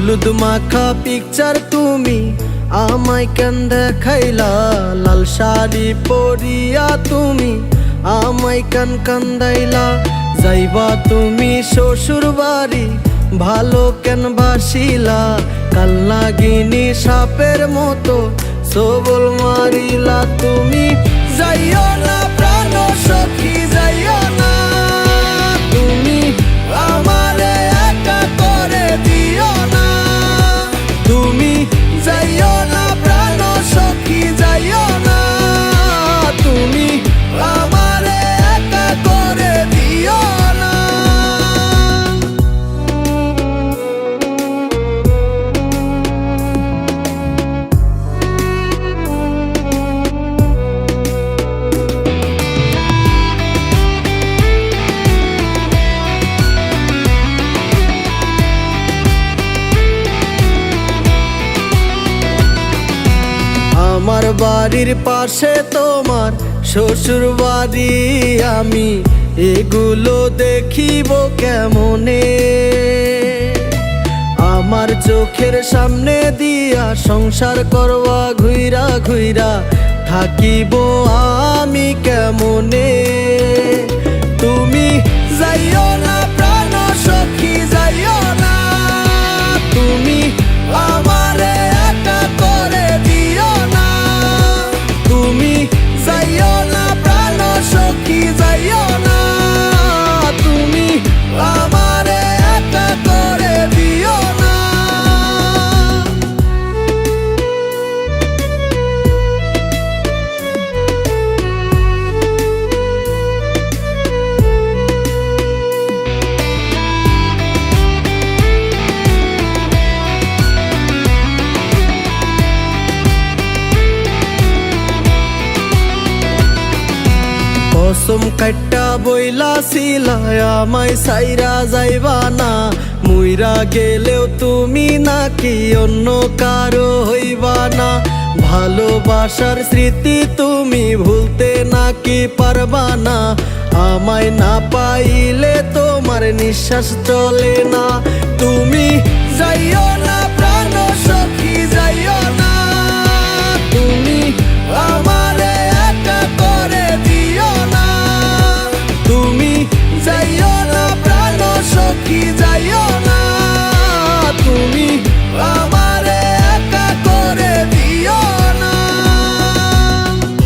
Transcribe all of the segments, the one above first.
হলুদ মাখা পিকচার তুমি আমায় কেন দেখাইলা? লাল শাড়ি পরিয়া তুমি আমায় কান কান্দাইলা? যাইবা তুমি শ্বশুর বাড়ি, ভালো কেন বাসিলা? কাল নাগিনী সাপের মতো সবল মারিলা তুমি। আমার বাড়ির পাশে তোমার শ্বশুর বাড়ি আমি এগুলো দেখিব কেমনে? আমার চোখের সামনে দিয়া সংসার করবা, ঘুইরা ঘুইরা থাকিব আমি কেমনে? কাট্টা বইলা সিলায় আমায় সাইরা যাইবা না। মুইরা গেলেও তুমি নাকি অন্য কারও হইবা না। ভালোবাসার স্মৃতি তুমি ভুলতে নাকি পারবা না। আমায় না পাইলে তোমার নিঃশ্বাস চলে না। তুমি যাইও না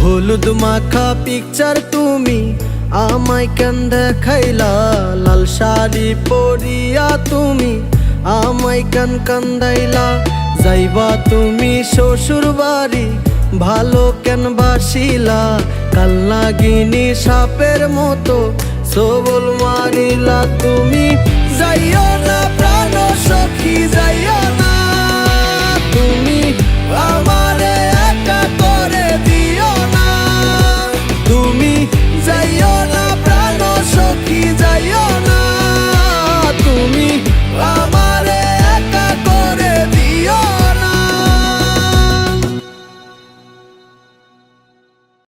হলুদ মাখা পিকচার তুমি আমায় কেন দেখাইলা? লাল শাড়ি পরিয়া তুমি আমায় কেন কান্দাইলা? যাইবা তুমি শ্বশুর বাড়ি ভালো কেন বাসিলা? কাল নাগিনী সাপের মতো সবল মারিলা তুমি। Zajedna prava